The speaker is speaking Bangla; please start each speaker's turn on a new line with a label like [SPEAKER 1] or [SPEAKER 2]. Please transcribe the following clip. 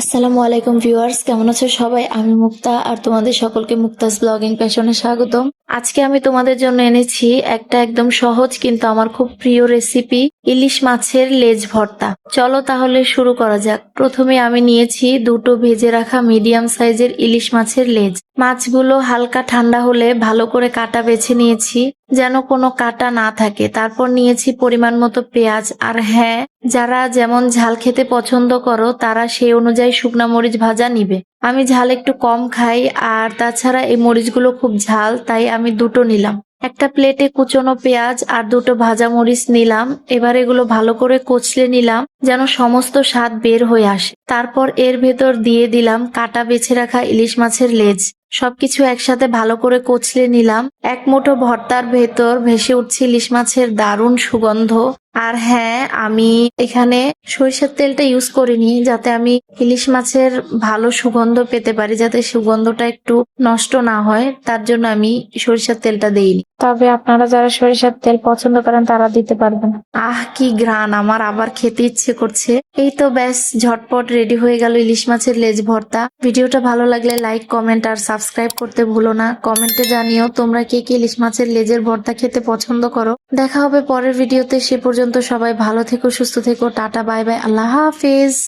[SPEAKER 1] আসসালামু আলাইকুম ভিউয়ার্স, কেমন আছো সবাই? আমি মুক্তা আর তোমাদের সকলকে মুক্তাস ব্লগিং প্যাশনে স্বাগতম। আজকে আমি তোমাদের জন্য এনেছি একটা একদম সহজ কিন্তু আমার খুব প্রিয় রেসিপি ইলিশ মাছের লেজ ভর্তা। চলো তাহলে শুরু করা যাক। প্রথমে আমি নিয়েছি দুটো ভেজে রাখা মিডিয়াম সাইজের ইলিশ মাছের লেজ। মাছগুলো হালকা ঠান্ডা হলে ভালো করে কাটা বেছে নিয়েছি, যেন কোনো কাটা না থাকে। তারপর নিয়েছি পরিমাণ মতো পেঁয়াজ। আর হ্যাঁ যারা যেমন ঝাল খেতে পছন্দ করো, তারা সেই অনুযায়ী শুকনা মরিচ ভাজা নিবে। আমি ঝাল একটু কম খাই, আর তাছাড়া এই মরিচগুলো খুব ঝাল, তাই আমি দুটো নিলাম। একটা প্লেটে কুচনো পেঁয়াজ আর দুটো ভাজা মরিচ নিলাম। এবার এগুলো ভালো করে কচলে নিলাম, যেন সমস্ত স্বাদ বের হয়ে আসে। তারপর এর ভেতর দিয়ে দিলাম কাটা বেছে রাখা ইলিশ মাছের লেজ। সবকিছু একসাথে ভালো করে কচলে নিলাম। এক মুঠো ভর্তার ভেতর ভেসে উঠছে ইলিশ মাছের দারুণ সুগন্ধ। আর হ্যাঁ আমি এখানে সরিষার তেলটা ইউজ করিনি যাতে আমি ইলিশ মাছের ভালো সুগন্ধ পেতে পারি যাতে সুগন্ধটা একটু নষ্ট না হয় তার জন্য আমি সরিষার তেলটা দেইনি।
[SPEAKER 2] তবে আপনারা যারা সরিষার তেল পছন্দ করেন তারা দিতে পারবেন।
[SPEAKER 1] আহ কি গ্রান আমার আবার খেতে ইচ্ছে করছে। এই তো ব্যাস ঝটপট রেডি হয়ে গেল ইলিশ মাছের লেজ ভর্তা। ভিডিওটা ভালো লাগলে লাইক কমেন্ট আর সাবস্ক্রাইব করতে ভুলো না। কমেন্টে জানিও তোমরা কে কে ইলিশ মাছের লেজের ভর্তা খেতে পছন্দ করো। দেখা হবে পরের ভিডিওতে সে পর্যন্ত সবাই ভালো থেকো সুস্থ থেকো টাটা বাই বাই আল্লাহ হাফিজ।